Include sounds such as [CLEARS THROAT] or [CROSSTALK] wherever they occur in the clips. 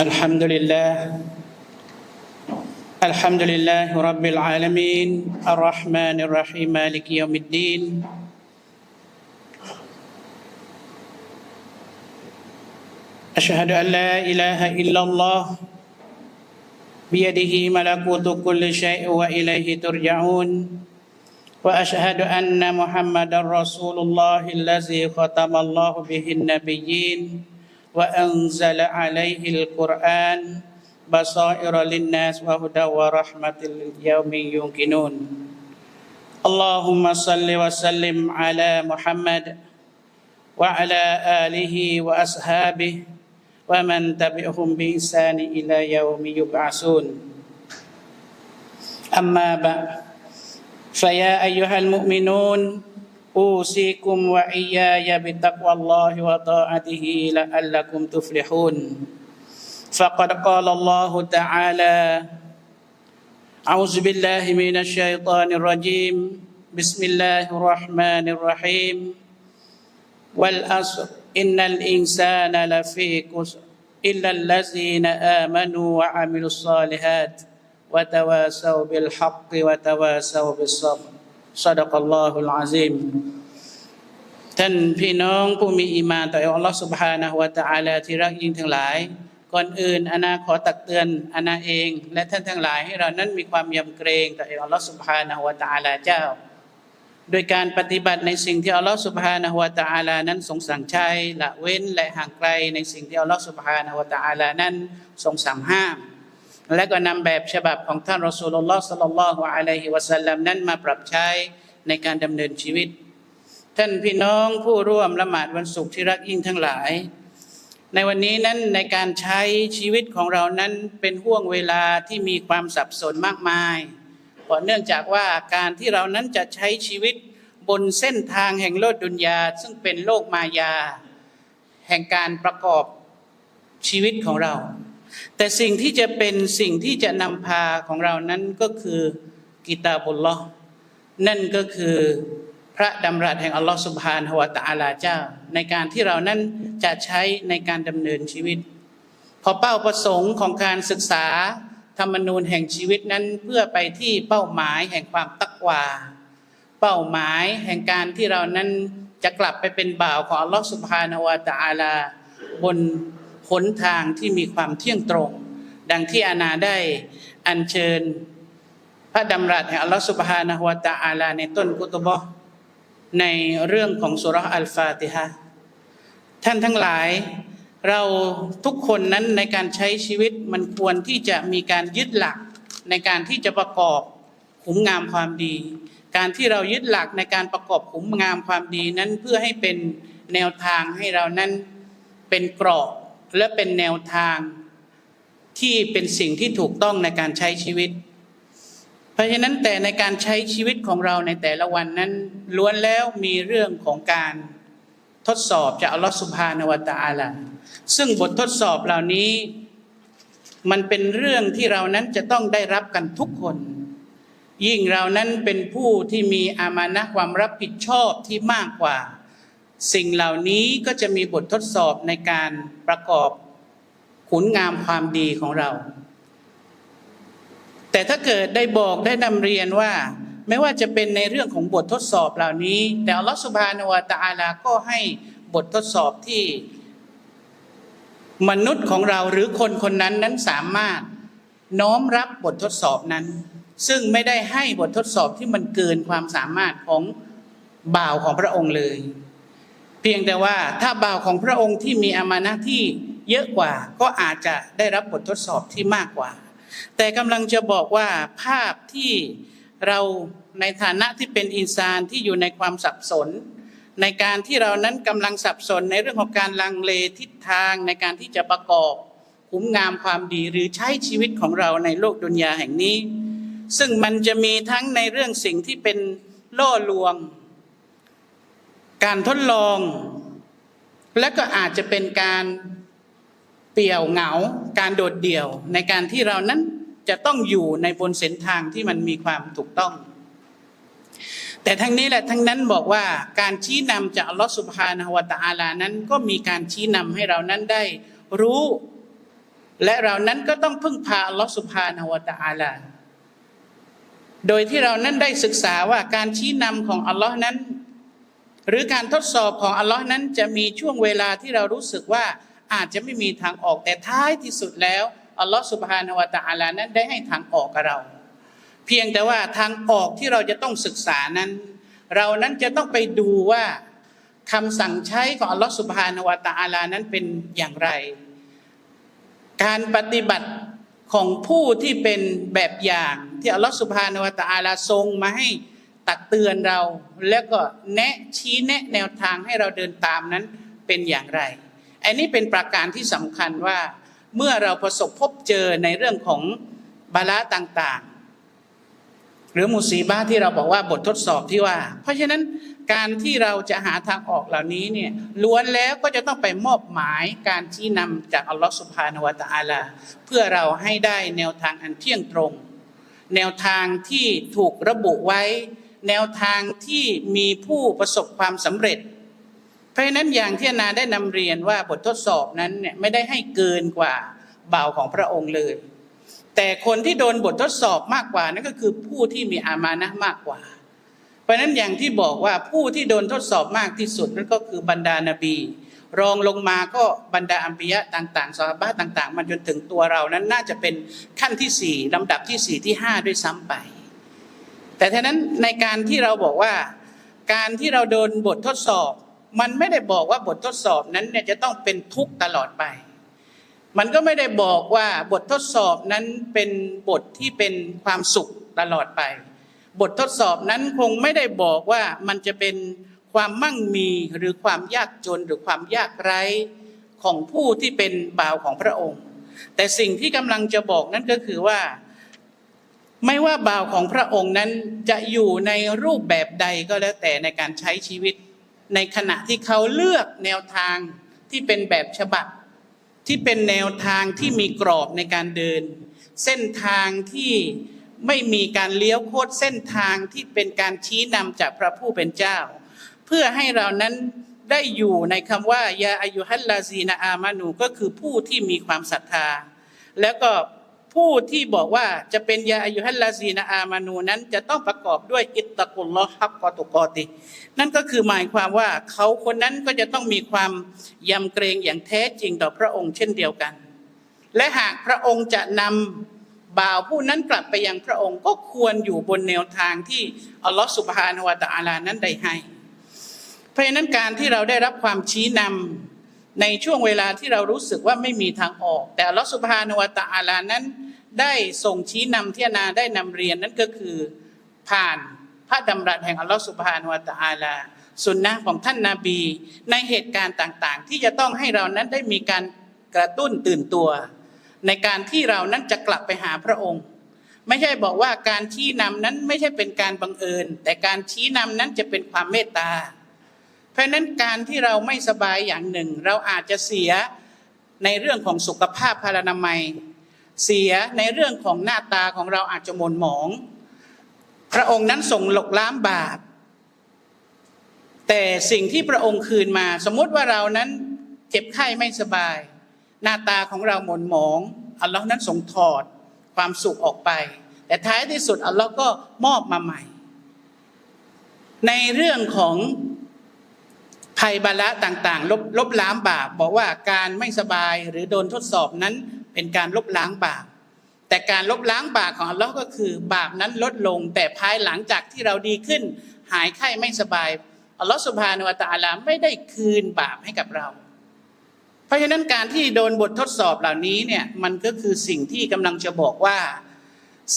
الحمد لله الحمد لله رب العالمين الرحمن الرحيم مالك يوم الدين أشهد أن لا إله إلا الله بيده ملكوت كل شيء وإليه ترجعون وأشهد أن محمدا رسول الله الذي ختم الله به النبيين وأنزل عليه القرآن بصائر للناس وهدى ورحمة ليوم يوقنون. اللهم صل وسلم على محمد وعلى آله وأصحابه ومن تبعهم بإحسان إلى يوم يبعثون. أما بعد فيا أيها المؤمنون أوصيكم وإياي بتقوى الله وطاعته لعلكم تفلحون. فقد قال الله تعالى أعوذ بالله من الشيطان الرجيم. بسم الله الرحمن الرحيم. والأسر إن الإنسان لفي كسر إلا الذين آمنوا وعملوا الصالحات وتواسوا بالحق وتواسوا بالصبر. ซาดกัลลอฮุลอาซิมท่านพี่น้องผู้มีอีมานต่ออัลลอฮฺสุบฮานะฮุวาตะอาลาที่รักยิ่งทั้งหลาย ก่อนอื่นอานาขอตักเตือนอานาเอง และท่านทั้งหลายให้เรานั้นมีความยำเกรงต่ออัลลอฮฺสุบฮานะฮุวาตะอาลาเจ้า โดยการปฏิบัติในสิ่งที่อัลลอฮฺสุบฮานะฮุวาตะอาลานั้นทรงสั่งใช้ละเว้นและห่างไกลในสิ่งที่อัลลอฮฺสุบฮานะฮุวาตะอาลานั้นทรงสั่งห้าม และก็นำแบบฉบับของท่านรอสูลลลอฮ์สัลลัลลอฮุอะลัยฮิวะสัลลัมนั้นมาปรับใช้ในการดำเนินชีวิต ท่านพี่น้องผู้ร่วมละหมาดวันศุกร์ที่รักยิ่งทั้งหลาย ในวันนี้นั้นในการใช้ชีวิตของเรานั้นเป็นห่วงเวลาที่มีความสับสนมากมายเพราะเนื่องจากว่าการที่เรานั้นจะใช้ชีวิตบนเส้นทางแห่งโลกดุนยา ซึ่งเป็นโลกมายา แห่งการประกอบชีวิตของเรา แต่สิ่งที่จะเป็นสิ่งที่จะนำพาของเรานั้นก็คือกิตาบุลลอนั่นก็คือพระดำรัสแห่งอัลลอฮ์สุบฮานฮวะตะอาลาเจ้า ในการที่เรานั้นจะใช้ในการดำเนินชีวิต พอเป้าประสงค์ของการศึกษาธรรมนูญแห่งชีวิตนั้นเพื่อไปที่เป้าหมายแห่งความตักวา เป้าหมายแห่งการที่เรานั้นจะกลับไปเป็นบ่าวของอัลลอฮ์สุบฮานาวะตะอาลาบน หนทางที่มีความเที่ยงตรง ดังที่อานาได้อัญเชิญ พระดำรัสแห่งอัลลอฮ์สุบฮานะฮวะตะอาลาในต้นกุตบะในเรื่องของสุราร์อัลฟาติฮะท่านทั้งหลายเราทุกคนนั้นในการใช้ชีวิตมันควรที่จะมีการยึดหลักในการที่จะประกอบขุมงามความดี การที่เรายึดหลักในการประกอบขุมงามความดีนั้นเพื่อให้เป็นแนวทางให้เรานั้นเป็นกรอบ และเป็นแนวทางที่เป็นสิ่งที่ถูกต้องในการใช้ชีวิต เพราะฉะนั้นแต่ในการใช้ชีวิตของเราในแต่ละวันนั้นล้วนแล้วมีเรื่องของการทดสอบจากอัลลอฮฺสุบฮานาวะตะอาลาซึ่งบททดสอบเหล่านี้มันเป็นเรื่องที่เรานั้นจะต้องได้รับกันทุกคน ยิ่งเรานั้นเป็นผู้ที่มีอามานะความรับผิดชอบที่มากกว่า สิ่งเหล่านี้ก็จะมีบททดสอบในการประกอบขุนงามความดีของเรา แต่ถ้าเกิดได้บอกได้นำเรียนว่า ไม่ว่าจะเป็นในเรื่องของบททดสอบเหล่านี้ แต่อัลลอฮฺสุบฮานวะตะอาลาก็ให้บททดสอบที่มนุษย์ของเราหรือคนคนนั้นนั้นสามารถน้อมรับบททดสอบนั้น ซึ่งไม่ได้ให้บททดสอบที่มันเกินความสามารถของบ่าวของพระองค์เลย เพียงแต่ว่าถ้าบ่าวของพระองค์ที่มีอามานะที่เยอะกว่าก็อาจจะได้รับบททดสอบที่มากกว่า แต่กำลังจะบอกว่าภาพที่เราในฐานะที่เป็นอินซานที่อยู่ในความสับสน ในการที่เรานั้นกำลังสับสนในเรื่องของการลังเลทิศทางในการที่จะประกอบคุ้มงามความดีหรือใช้ชีวิตของเราในโลกดุนยาแห่งนี้ ซึ่งมันจะมีทั้งในเรื่องสิ่งที่เป็นล่อลวง การทดลอง และก็อาจจะเป็นการเปี่ยวเหงา การโดดเดี่ยว ในการที่เรานั้นจะต้องอยู่ในบนเส้นทางที่มันมีความถูกต้อง แต่ทั้งนี้แหละทั้งนั้นบอกว่าการชี้นำจากอัลลอฮฺสุบฮานะวาตะอาลานั้น ก็มีการชี้นำให้เรานั้นได้รู้ และเรานั้นก็ต้องพึ่งพาอัลลอฮฺสุบฮานะวะตะอาลาโดยที่เรานั้นได้ศึกษาว่าการชี้นำของอัลลอฮ์นั้น หรือการทดสอบของอัลลอฮ์นั้นจะมีช่วงเวลาที่เรารู้สึกว่าอาจจะไม่มีทางออกแต่ท้ายที่สุดแล้วอัลลอฮ์สุบฮานะฮูวะตะอาลานั้นได้ให้ทางออกกับเรา เพียงแต่ว่าทางออกที่เราจะต้องศึกษานั้น เรานั้นจะต้องไปดูว่าคำสั่งใช้ของอัลลอฮ์สุบฮานาวะตะอาลานั้นเป็นอย่างไร การปฏิบัติของผู้ที่เป็นแบบอย่างที่อัลลอฮ์สุบฮานาวะตะอาลาทรงมาให้ ตักเตือนเรา แล้วก็แนะชี้แนะแนวทางให้เราเดินตามนั้นเป็นอย่างไร อันนี้เป็นประการที่สำคัญว่าเมื่อเราประสบพบเจอในเรื่องของบาละต่างๆ หรือมุสีบ้าที่เราบอกว่าบททดสอบที่ว่า เพราะฉะนั้นการที่เราจะหาทางออกเหล่านี้เนี่ยล้วนแล้วก็จะต้องไปมอบหมายการชี้นำจากอัลลอฮฺสุบฮานาวะตะอาลา เพื่อเราให้ได้แนวทางอันเที่ยงตรง แนวทางที่ถูกระบุไว้ แนวทางที่มีผู้ประสบความสำเร็จ เพราะฉะนั้นอย่างที่นาได้นำเรียนว่าบททดสอบนั้นเนี่ยไม่ได้ให้เกินกว่าบ่าวของพระองค์เลย แต่คนที่โดนบททดสอบมากกว่านั่นก็คือผู้ที่มีอามานะห์มากกว่า เพราะนั้นอย่างที่บอกว่าผู้ที่โดนทดสอบมากที่สุดนั่นก็คือบรรดานาบี รองลงมาก็บรรดาอัมปิยะต่างๆสหบ้าต่าง ๆ มันจนถึงตัวเรานั้นน่าจะเป็นขั้นที่สี่ลำดับที่สี่ที่ห้าด้วยซ้ำไป แต่ทีนั้นในการที่เราบอกว่า การที่เราโดนบททดสอบ มันไม่ได้บอกว่าบททดสอบนั้นเนี่ยจะต้องเป็นทุกข์ตลอดไป มันก็ไม่ได้บอกว่าบททดสอบนั้นเป็นบทที่เป็นความสุขตลอดไป บททดสอบนั้นคงไม่ได้บอกว่ามันจะเป็นความมั่งมีหรือความยากจนหรือความยากไร้ของผู้ที่เป็นบ่าวของพระองค์ แต่สิ่งที่กำลังจะบอกนั้นก็คือว่า ไม่ว่าบ่าวของพระองค์นั้นจะอยู่ในรูปแบบใดก็แล้วแต่ในการใช้ชีวิต ในขณะที่เขาเลือกแนวทางที่เป็นแบบฉบับ ที่เป็นแนวทางที่มีกรอบในการเดิน เส้นทางที่ไม่มีการเลี้ยวโคดเส้นทางที่เป็นการชี้นำจากพระผู้เป็นเจ้า เพื่อให้เรานั้นได้อยู่ในคำว่ายาอายุฮัลลาซีนาอามานูก็คือผู้ที่มีความศรัทธา แล้วก็ ผู้ที่บอกว่าจะเป็นยาอายุฮัลลาซีนาอามานูนั้นจะต้องประกอบด้วยอิตตะกุลลอฮับกอตุกอติ นั่นก็คือหมายความว่าเขาคนนั้นก็จะต้องมีความยำเกรงอย่างแท้จริงต่อพระองค์เช่นเดียวกัน และหากพระองค์จะนำบ่าวผู้นั้นกลับไปยังพระองค์ก็ควรอยู่บนแนวทางที่อัลลอฮฺสุบฮานาวะตะอาลานั้นได้ให้ เพราะฉะนั้นการที่เราได้รับความชี้นำ ในช่วงเวลาที่เรารู้สึกว่าไม่มีทางออก แต่ลอสุบฮานวตะอาลานั้น ได้ส่งชี้นำที่นาได้นำเรียนนั่นก็คือผ่านพระดำรัสแห่งอัลลอฮฺสุบฮานวตะอาลาสุนนะของท่านนาบี ในเหตุการณ์ต่างๆ ที่จะต้องให้เรานั้นได้มีการกระตุ้นตื่นตัว ในการที่เรานั้นจะกลับไปหาพระองค์ ไม่ใช่บอกว่าการชี้นำนั้นไม่ใช่เป็นการบังเอิญ แต่การชี้นำนั้นจะเป็นความเมตตา ราะนั้นการที่เราไม่สบายอย่างหนึ่ง เราอาจจะเสียในเรื่องของสุขภาพพลานามัย เสียในเรื่องของหน้าตาของเราอาจจะหม่นหมอง พระองค์นั้นส่งหลกล้ามบาปแต่สิ่งที่พระองค์คืนมา สมมติว่าเรานั้นเจ็บไข้ไม่สบาย หน้าตาของเราหม่นหมองอัลลอฮ์นั้นทรงถอดความสุขออกไป แต่ท้ายที่สุดอัลลอฮ์ก็มอบมาใหม่ ในเรื่องของ ภัยบาละต่างๆ ลบลบล้างบาปบอกว่าการไม่สบายหรือโดนทดสอบนั้นเป็นการลบล้างบาปแต่การลบล้างบาปของอัลลอฮ์ก็คือ บาปนั้นลดลง แต่ภายหลังจากที่เราดีขึ้น หายไข้ไม่สบายอัลลอฮ์สุบฮานุวะตาลาไม่ได้คืนบาปให้กับเรา เพราะฉะนั้นการที่โดนบททดสอบเหล่านี้เนี่ยมันก็คือสิ่งที่กำลังจะบอกว่า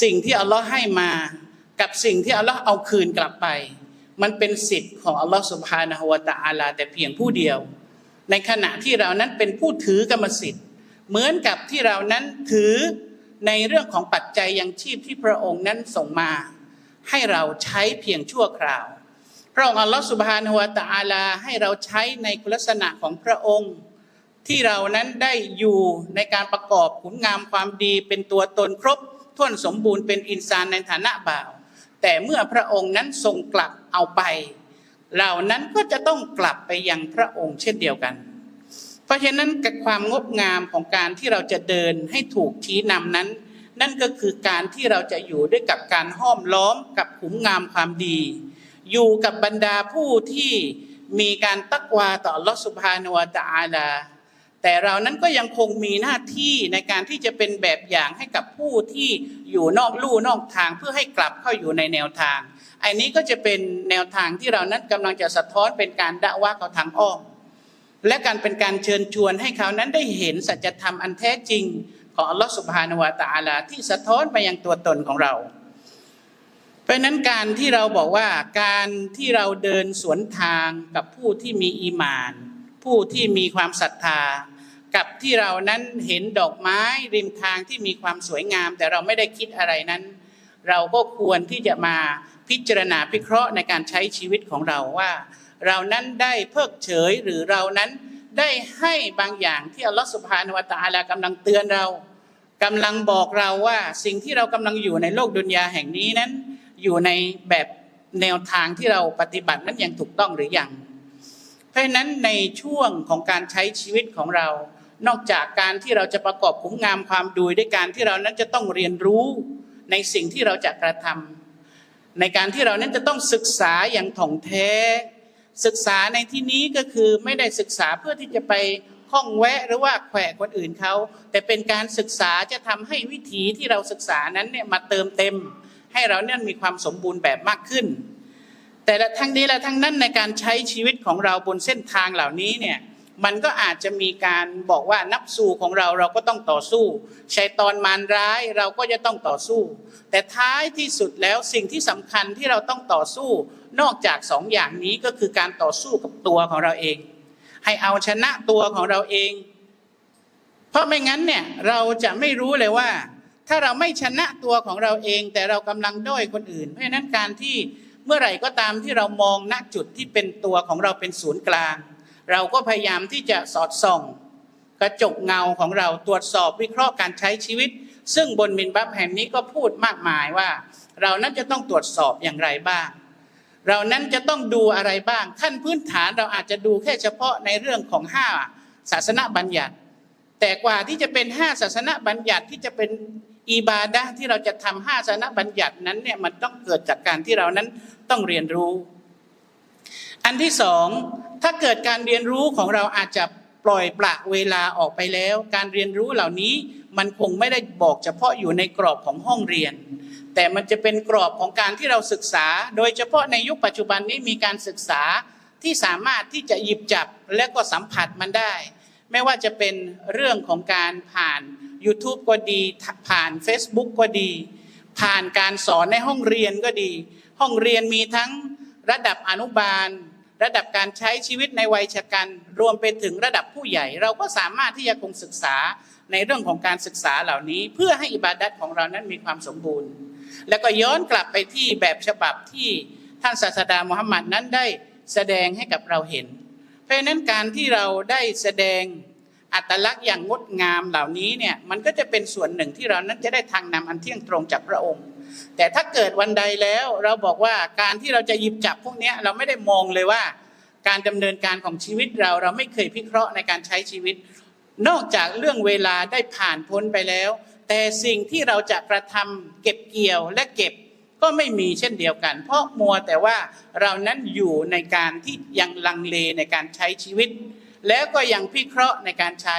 สิ่งที่อัลลอฮ์ให้มา กับสิ่งที่อัลลอฮ์เอาคืนกลับไป มันเป็นสิทธิ์ของอัลลอฮ์สุบฮานะฮุวตะอาลาแต่เพียงผู้เดียว ในขณะที่เรานั้นเป็นผู้ถือกรรมสิทธิ์ เหมือนกับที่เรานั้นถือในเรื่องของปัจจัยยังชีพที่พระองค์นั้นส่งมา ให้เราใช้เพียงชั่วคราว พระองค์อัลลอฮ์สุบฮานะฮุวตะอาลาให้เราใช้ในคุณลักษณะของพระองค์ ที่เรานั้นได้อยู่ในการประกอบขุนงามความดีเป็นตัวตนครบถ้วนสมบูรณ์เป็นอินซานในฐานะบ่าว แต่เมื่อพระองค์นั้นทรงกลับเอาไป เหล่านั้นก็จะต้องกลับไปยังพระองค์เช่นเดียวกัน เพราะฉะนั้นกับความงดงามของการที่เราจะเดินให้ถูกชี้นำนั้น นั่นก็คือการที่เราจะอยู่ด้วยกับการห้อมล้อมกับขุมงามความดี อยู่กับบรรดาผู้ที่มีการตักวาต่อลอสุบฮานวตะอาลา แต่เรานั้นก็ยังคงมีหน้าที่ในการที่จะเป็นแบบอย่างให้กับผู้ที่อยู่นอกลู่นอกทางเพื่อให้กลับเข้าอยู่ในแนวทาง อันนี้ก็จะเป็นแนวทางที่เรานั้นกำลังจะสะท้อนเป็นการด่าว่าเขาทางอ้อมและการเป็นการเชิญชวนให้เขานั้นได้เห็นสัจธรรมอันแท้จริง ของอัลลอฮฺสุบฮานาวะตะอาลาที่สะท้อนไปยังตัวตนของเรา เพราะนั้นการที่เราบอกว่าการที่เราเดินสวนทางกับผู้ที่มีอีมาน ผู้ที่มีความศรัทธา กับที่เรานั้นเห็นดอกไม้ริมทางที่มีความสวยงาม แต่เราไม่ได้คิดอะไรนั้น เราก็ควรที่จะมาพิจารณาพิเคราะห์ในการใช้ชีวิตของเราว่า เรานั้นได้เพิกเฉยหรือเรานั้นได้ให้บางอย่างที่อัลลอฮฺสุบฮานวตาลากำลังเตือนเรากำลังบอกเราว่าสิ่งที่เรากำลังอยู่ในโลกดุนยาแห่งนี้นั้น อยู่ในแบบแนวทางที่เราปฏิบัตินั้นยังถูกต้องหรือยัง เพราะฉะนั้นในช่วงของการใช้ชีวิตของเรา นอกจากการที่เราจะประกอบคุ้มงามความดูด้วยการที่เรานั้นจะต้องเรียนรู้ในสิ่งที่เราจะกระทำในการที่เรานั้นจะต้องศึกษาอย่างถ่องแท้ ศึกษาในที่นี้ก็คือไม่ได้ศึกษาเพื่อที่จะไปข้องแวะหรือว่าแขวะคนอื่นเขา แต่เป็นการศึกษาจะทำให้วิถีที่เราศึกษานั้นเนี่ยมาเติมเต็ม ให้เราเนี่ยมีความสมบูรณ์แบบมากขึ้น แต่ละทั้งนี้และทั้งนั้นในการใช้ชีวิตของเราบนเส้นทางเหล่านี้เนี่ย มันก็อาจจะมีการบอกว่านับสู่ของเราเราก็ต้องต่อสู้ชัยตอนมารร้ายเราก็จะต้องต่อสู้ แต่ท้ายที่สุดแล้วสิ่งที่สำคัญที่เราต้องต่อสู้ นอกจากสองอย่างนี้ก็คือการต่อสู้กับตัวของเราเอง ให้เอาชนะตัวของเราเอง เพราะไม่งั้นเนี่ยเราจะไม่รู้เลยว่า ถ้าเราไม่ชนะตัวของเราเอง แต่เรากำลังด้อยคนอื่น เพราะฉะนั้นการที่เมื่อไหร่ก็ตามที่เรามองณจุดที่เป็นตัวของเราเป็นศูนย์กลาง เราก็พยายามที่จะสอดส่อง กระจกเงาของเราตรวจสอบวิเคราะห์การใช้ชีวิต ซึ่งบนมินบับแห่งนี้ก็พูดมากมายว่า เรานั้นจะต้องตรวจสอบอย่างไรบ้าง เรานั้นจะต้องดูอะไรบ้างขั้นพื้นฐานเราอาจจะดูแค่เฉพาะในเรื่องของห้าศาสนบัญญัติ แต่กว่าที่จะเป็นห้าศาสนบัญญัติที่จะเป็นอิบาดะที่เราจะทำห้าศาสนบัญญัตินั้นเนี่ยมันต้องเกิดจากการที่เรานั้นต้องเรียนรู้ อันที่สองถ้าเกิดการเรียนรู้ของเราอาจจะปล่อยปละเวลาออกไปแล้ว การเรียนรู้เหล่านี้มันคงไม่ได้บอกเฉพาะอยู่ในกรอบของห้องเรียน แต่มันจะเป็นกรอบของการที่เราศึกษา โดยเฉพาะในยุคปัจจุบันนี้มีการศึกษาที่สามารถที่จะหยิบจับและก็สัมผัสมันได้ ไม่ว่าจะเป็นเรื่องของการผ่าน YouTube ก็ดี ผ่าน Facebook ก็ดี ผ่านการสอนในห้องเรียนก็ดี ห้องเรียนมีทั้งระดับอนุบาล ระดับการใช้ชีวิตในวัยชะกันรวมไปถึงระดับผู้ใหญ่ เราก็สามารถที่จะคงศึกษาในเรื่องของการศึกษาเหล่านี้ เพื่อให้อิบาดัตของเรานั้นมีความสมบูรณ์ แล้วก็ย้อนกลับไปที่แบบฉบับที่ท่านศาสดามุฮัมมัดนั้นได้แสดงให้กับเราเห็น เพราะฉะนั้นการที่เราได้แสดงอัตลักษณ์อย่างงดงามเหล่านี้เนี่ยมันก็จะเป็นส่วนหนึ่งที่เรานั้นจะได้ทางนำอันเที่ยงตรงจากพระองค์ แต่ถ้าเกิดวันใดแล้วเราบอกว่าการที่เราจะหยิบจับพวกนี้เราไม่ได้มองเลยว่า การดำเนินการของชีวิตเราเราไม่เคยพิเคราะห์ในการใช้ชีวิต นอกจากเรื่องเวลาได้ผ่านพ้นไปแล้ว แต่สิ่งที่เราจะกระทำเก็บเกี่ยวและเก็บก็ไม่มีเช่นเดียวกัน เพราะมัวแต่ว่าเรานั้นอยู่ในการที่ยังลังเลในการใช้ชีวิต แล้วก็ยังพิเคราะห์ในการใช้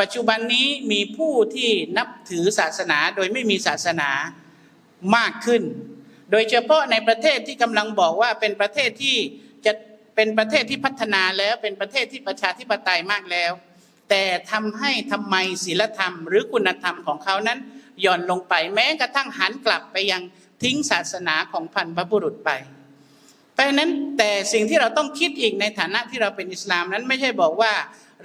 ปัจจุบันนี้มีผู้ที่นับถือศาสนาโดยไม่มีศาสนา มากขึ้น โดยเฉพาะในประเทศที่กำลังบอกว่าเป็นประเทศที่จะเป็นประเทศที่พัฒนาแล้วเป็นประเทศที่ประชาธิปไตยมากแล้ว แต่ทำให้ทำไมศีลธรรม หรือคุณธรรมของเขานั้นหย่อนลงไปแม้กระทั่งหันกลับไปยังทิ้งศาสนาของพันพบุรุษไปเพราะนั้นแต่สิ่งที่เราต้องคิดอีกในฐานะที่เราเป็นอิสลามนั้นไม่ใช่บอกว่า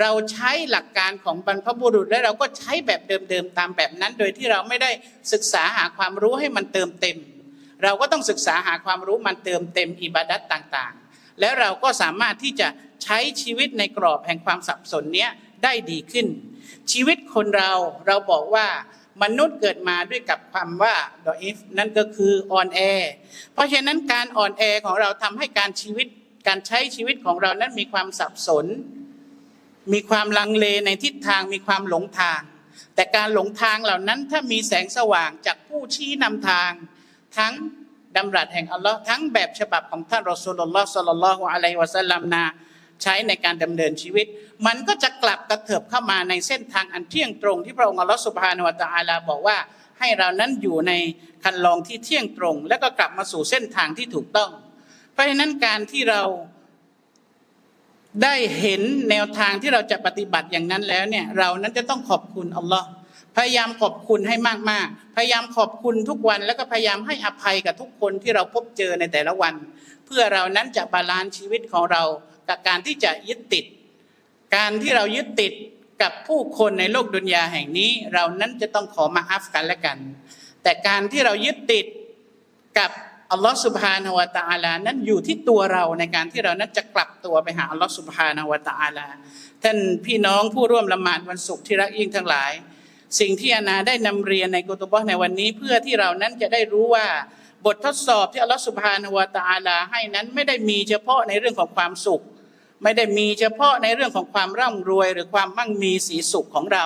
เราใช้หลักการของบรรพบุรุษ และเราก็ใช้แบบเดิมๆตามแบบนั้น โดยที่เราไม่ได้ศึกษาหาความรู้ให้มันเติมเต็ม เราก็ต้องศึกษาหาความรู้มันเติมเต็มอิบาดัตต่างๆ แล้วเราก็สามารถที่จะใช้ชีวิตในกรอบแห่งความสับสนเนี้ยได้ดีขึ้น ชีวิตคนเราเราบอกว่ามนุษย์เกิดมาด้วยกับความว่าดออิฟนั่นก็คืออ่อนแอ เพราะฉะนั้นการอ่อนแอของเราทำให้การชีวิตการใช้ชีวิตของเรานั้นมีความสับสน มีความลังเลในทิศทางมีความหลงทาง แต่การหลงทางเหล่านั้นถ้ามีแสงสว่างจากผู้ชี้นำทาง ทั้งดำรัสแห่งอัลลอฮ์ทั้งแบบฉบับของท่านรอสูลลอฮ์สัลลัลลอฮุอะลัยฮิวะสัลลัมนาใช้ในการดำเนินชีวิต มันก็จะกลับกระเถิบเข้ามาในเส้นทางอันเที่ยงตรง ที่พระองค์อัลลอฮ์สุบฮานาวะตะอาลาบอกว่า ให้เรานั้นอยู่ในคันลองที่เที่ยงตรง แล้วก็กลับมาสู่เส้นทางที่ถูกต้อง เพราะฉะนั้นการที่เรา ได้เห็นแนวทางที่เราจะปฏิบัติอย่างนั้นแล้วเนี่ยเรานั้นจะต้องขอบคุณอัลลอฮ์พยายามขอบคุณให้มากๆ พยายามขอบคุณทุกวันแล้วก็พยายามให้อภัยกับทุกคนที่เราพบเจอในแต่ละวัน เพื่อเรานั้นจะบาลานซ์ชีวิตของเรา กับการที่จะยึดติด การที่เรายึดติดกับผู้คนในโลกดุนยาแห่งนี้ เรานั้นจะต้องขอมาอัฟกันและกัน แต่การที่เรายึดติดกับ อัลลอฮฺสุบฮานาวะตะอาลา นั้นอยู่ที่ตัวเราในการที่เรานั้นจะกลับตัวไปหาอัลลอฮฺสุบฮานาวะตะอาลา ท่านพี่น้องผู้ร่วมละหมาดวันศุกร์ที่รักยิ่งทั้งหลาย สิ่งที่อานาได้นำเรียนในกุตบะในวันนี้ เพื่อที่เรานั้นจะได้รู้ว่าบททดสอบที่อัลลอฮฺสุบฮานาวะตะอาลา ให้นั้นไม่ได้มีเฉพาะในเรื่องของความสุข ไม่ได้มีเฉพาะในเรื่องของความร่ำรวย หรือความมั่งมีสีสุขของเรา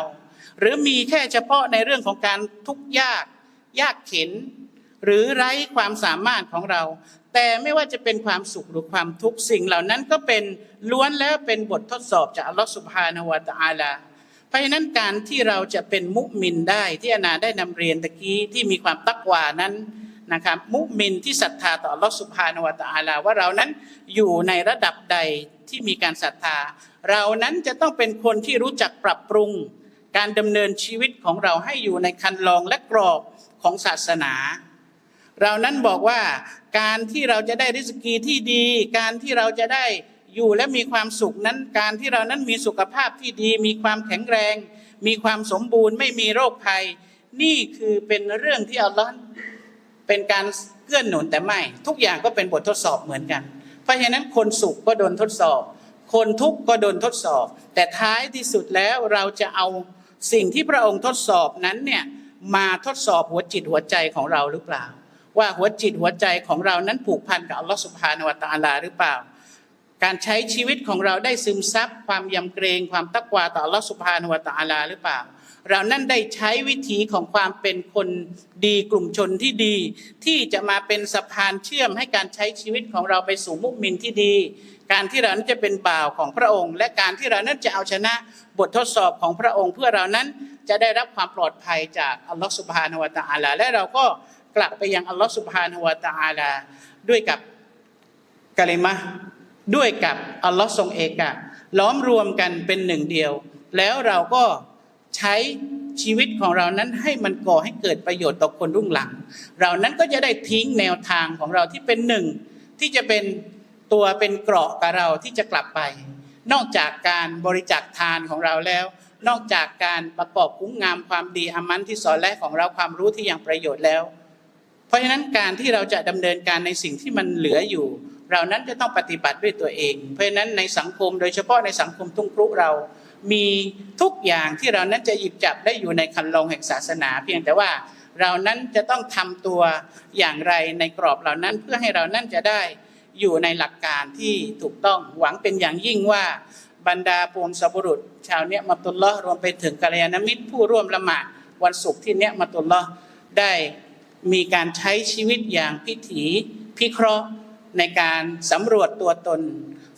หรือมีแค่เฉพาะในเรื่องของการทุกข์ยากยากเข็น หรือไร้ความสามารถของเรา แต่ไม่ว่าจะเป็นความสุขหรือความทุกข์สิ่งเหล่านั้นก็เป็นล้วนแล้วเป็นบททดสอบจากอัลลอฮฺสุบฮานาวะตอาลาเพราะฉะนั้นการที่เราจะเป็นมุมินได้ที่อานาได้นำเรียนตะกี้ที่มีความตักวานั้นนะครับมุมินที่ศรัทธาต่ออัลลอฮฺสุบฮานาวะตาลาว่าเรานั้นอยู่ในระดับใดที่มีการศรัทธา เรานั้นจะต้องเป็นคนที่รู้จักปรับปรุง การดำเนินชีวิตของเราให้อยู่ในคันลองและกรอบของศาสนา เรานั้นบอกว่าการที่เราจะได้ริสกีที่ดี การที่เราจะได้อยู่และมีความสุขนั้น การที่เรานั้นมีสุขภาพที่ดี มีความแข็งแรง มีความสมบูรณ์ ไม่มีโรคภัย นี่คือเป็นเรื่องที่อัลลอฮ์เป็นการเกื้อนหนุนแต่ไม่ ทุกอย่างก็เป็นบททดสอบเหมือนกัน เพราะฉะนั้นคนสุขก็โดนทดสอบ คนทุกข์ก็โดนทดสอบ แต่ท้ายที่สุดแล้วเราจะเอาสิ่งที่พระองค์ทดสอบนั้นเนี่ยมาทดสอบหัวจิตหัวใจของเราหรือเปล่า ว่าหัวจิตหัวใจของเรานั้นผูกพันกับอัลลอฮฺสุบฮานวะตะอาลาหรือเปล่า การใช้ชีวิตของเราได้ซึมซับความยำเกรงความตักวาต่ออัลลอฮฺสุบฮานวะตะอาลาหรือเปล่า เรานั้นได้ใช้วิถีของความเป็นคนดีกลุ่มชนที่ดี ที่จะมาเป็นสะพานเชื่อมให้การใช้ชีวิตของเราไปสู่มุมินที่ดี การที่เรานั้นจะเป็นบ่าวของพระองค์ และการที่เรานั้นจะเอาชนะบททดสอบของพระองค์เพื่อเรานั้นจะได้รับความปลอดภัยจากอัลลอฮฺสุบฮานวะตะอาลาและเราก็ กลับไปยังอัลลอฮฺสุบฮานาวะตะอาลาด้วยกับกะลิมะห์ด้วยกับอัลลอฮ์ทรงเอกะล้อมรวมกันเป็นหนึ่งเดียว แล้วเราก็ใช้ชีวิตของเรานั้นให้มันก่อให้เกิดประโยชน์ต่อคนรุ่งหลัง เรานั้นก็จะได้ทิ้งแนวทางของเราที่เป็นหนึ่ง ที่จะเป็นตัวเป็นเกราะกับเราที่จะกลับไป นอกจากการบริจาคทานของเราแล้ว นอกจากการประกอบคุ้งงามความดีอามันที่สอนและของเราความรู้ที่ยังประโยชน์แล้ว เพราะฉะนั้นการที่เราจะดำเนินการในสิ่งที่มันเหลืออยู่ เรานั้นจะต้องปฏิบัติด้วยตัวเอง เพราะฉะนั้นในสังคมโดยเฉพาะในสังคมทุ่งครุเรา มีทุกอย่างที่เรานั้นจะหยิบจับได้อยู่ในคันลองแห่งศาสนา เพียงแต่ว่าเรานั้นจะต้องทำตัวอย่างไรในกรอบเหล่านั้นเพื่อให้เรานั้นจะได้อยู่ในหลักการที่ถูกต้องหวังเป็นอย่างยิ่งว่าบรรดาปวงสบุรุษ ชาวเนี้ยมาตุลลอรวมไปถึงกัลยาณมิตรผู้ร่วมละหมาดวันศุกร์ที่เนี้ยมาตุลลอได้ มีการใช้ชีวิตอย่างพิถีพิเคราะห์ในการสำรวจตัวตน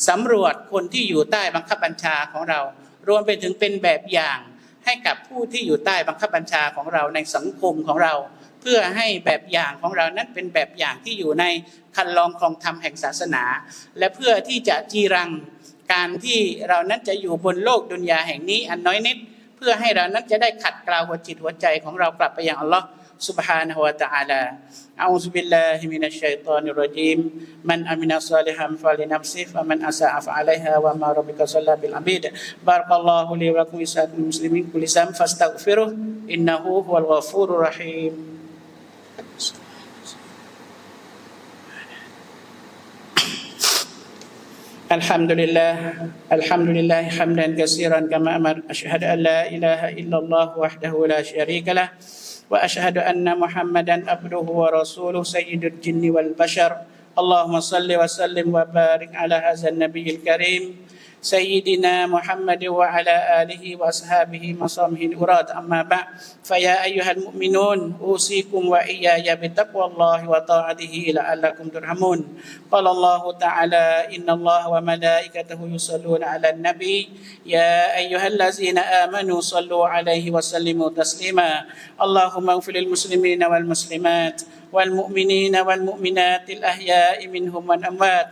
สำรวจคนที่อยู่ใต้บังคับบัญชาของเรา รวมไปถึงเป็นแบบอย่างให้กับผู้ที่อยู่ใต้บังคับบัญชาของเราในสังคมของเรา เพื่อให้แบบอย่างของเรานั้นเป็นแบบอย่างที่อยู่ในคันลองครองธรรมแห่งศาสนา และเพื่อที่จะจีรังการที่เรานั้นจะอยู่บนโลกดุนยาแห่งนี้อันน้อยนิด เพื่อให้เรานั้นจะได้ขัดเกลาหัวจิตหัวใจของเรากลับไปอยังอัลลอฮ์ سبحانه وتعالى. أعوذ بالله من الشيطان الرجيم. من أمن صالحا فلنفسه ومن أساء فعليها وما ربك صلى بالعبيد. بارك الله لي ولكم وسائر المسلمين كل سام فاستغفره إنه هو الغفور الرحيم. الحمد لله الحمد لله حمدا كثيرا كما أمر أشهد أن لا إله إلا الله وحده لا شريك له. واشهد ان محمدا عبده ورسوله سيد الجن والبشر اللهم صل وسلم وبارك على هذا النبي الكريم سيدنا محمد وعلى آله وأصحابه مصامه الأراد. أما بعد فيا أيها المؤمنون أوصيكم وإياي بتقوى الله وطاعته لعلكم ترحمون. قال الله تعالى إن الله وملائكته يصلون على النبي. يا أيها الذين آمنوا صلوا عليه وسلموا تسليما. اللهم اغفر للمسلمين والمسلمات والمؤمنين والمؤمنات الأحياء منهم والأموات.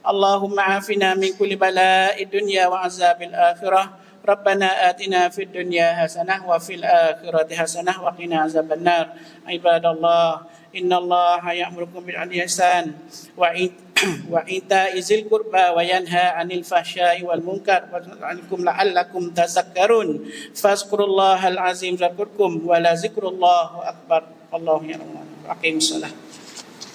اللهم عافنا من كل بلاء الدنيا وعذاب الآخرة. ربنا آتنا في الدنيا حسنة وفي الآخرة حسنة وقنا عذاب النار. عباد الله إن الله يأمركم وإيت- [CLEARS THROAT] وإيتاء ذي القربى وينهى عن الفحشاء والمنكر ويعظكم لعلكم تذكرون. فاذكروا الله العظيم يذكركم ولذكر الله أكبر. الله يعلم أقيموا الصلاة.